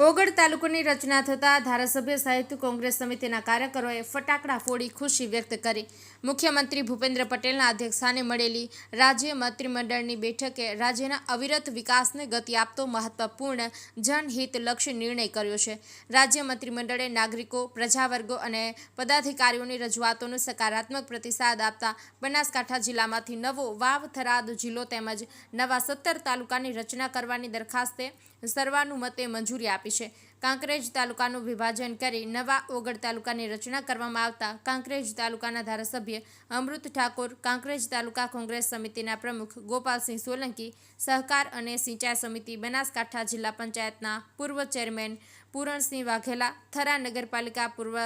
ઓગળ તાલુકાની રચના થતાં ધારાસભ્ય સહિત કોંગ્રેસ સમિતિના કાર્યકરોએ ફટાકડા ફોડી ખુશી વ્યક્ત કરી. મુખ્યમંત્રી ભૂપેન્દ્ર પટેલના અધ્યક્ષસ્થાને મળેલી રાજ્ય મંત્રીમંડળની બેઠકે રાજ્યના અવિરત વિકાસને ગતિ આપતો મહત્વપૂર્ણ જનહિતલક્ષી નિર્ણય કર્યો છે. રાજ્ય મંત્રીમંડળે નાગરિકો, પ્રજાવર્ગો અને પદાધિકારીઓની રજૂઆતોનો સકારાત્મક પ્રતિસાદ આપતા બનાસકાંઠા જિલ્લામાંથી નવો વાવ થરાદ જિલ્લો તેમજ નવા સત્તર તાલુકાની રચના કરવાની દરખાસ્તે સર્વાનુમતે મંજૂરી આપી છે. કાંકરેજ તાલુકાનું વિભાજન કરી નવા ઓગળ તાલુકાની રચના કરવામાં આવતા કાંકરેજ તાલુકાના ધારાસભ્ય અમૃત ઠાકોર, કાંકરેજ તાલુકા કોંગ્રેસ સમિતિના પ્રમુખ ગોપાલસિંહ સોલંકી, સહકાર અને સિંચાઈ સમિતિ બનાસકાંઠા જિલ્લા પંચાયતના પૂર્વ ચેરમેન પૂરણસિંહ વાઘેલા, થરા નગરપાલિકા પૂર્વ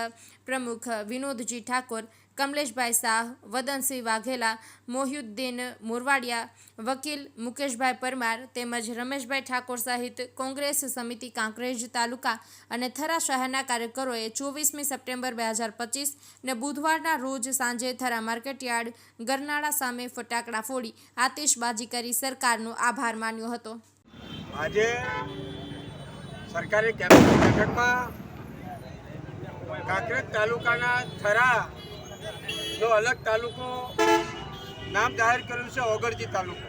પ્રમુખ વિનોદજી ઠાકોર કમલેશભાઈ શાહ, વદનસિંહ વાઘેલા, મોહ્યુદ્દીન મોરવાડિયા, વકીલ મુકેશભાઈ પરમાર તેમજ રમેશભાઈ ઠાકોર સહિત કોંગ્રેસ સમિતિ કાંકરેજ તાલુકા અને થરા શહેરના કાર્યકરોએ ચોવીસમી સપ્ટેમ્બર બે હજાર પચીસ ને બુધવારના રોજ સાંજે થરા માર્કેટયાર્ડ ગરનાળા સામે ફટાકડા ફોડી આતિશબાજી કરી સરકારનો આભાર માન્યો હતો. આજે સરકારી કાંકરેજ તાલુકાના થરા નો અલગ તાલુકો નામ જાહેર કર્યું છે ઓગળજી તાલુકો.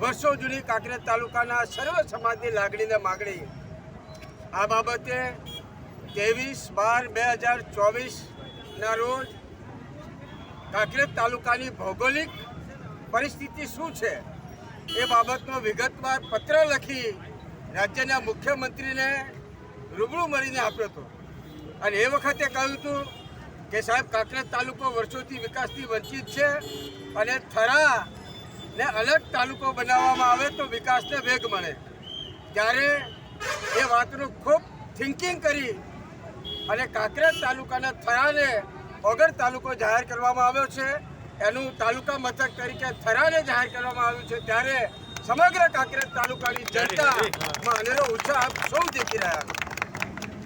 વર્ષો જૂની કાંકરેજ તાલુકાના સર્વ સમાજની લાગણીને માગણી. આ બાબતે ત્રેવીસ બાર બે હજાર ચોવીસના રોજ કાંકરેજ તાલુકાની ભૌગોલિક પરિસ્થિતિ શું છે એ બાબતનો વિગતવાર પત્ર લખી રાજ્યના મુખ્યમંત્રીને રૂબરૂ મળીને આપ્યો હતો. અને એ વખતે કહ્યું હતું કે સાહેબ, કાંકરેજ તાલુકો વર્ષોથી વિકાસથી વંચિત છે અને થરા ને અલગ તાલુકો બનાવવામાં આવે તો વિકાસને વેગ મળે. ત્યારે એ વાતનું ખૂબ થિંકિંગ કરી અને કાંકરેજ તાલુકાના થરાને ઓગર તાલુકો જાહેર કરવામાં આવ્યો છે. એનું તાલુકા મથક તરીકે થરાને જાહેર કરવામાં આવ્યું છે. ત્યારે સમગ્ર કાંકરેજ તાલુકાની જનતામાં અનેરો ઉત્સાહ આપ સૌ દેખી રહ્યા છો.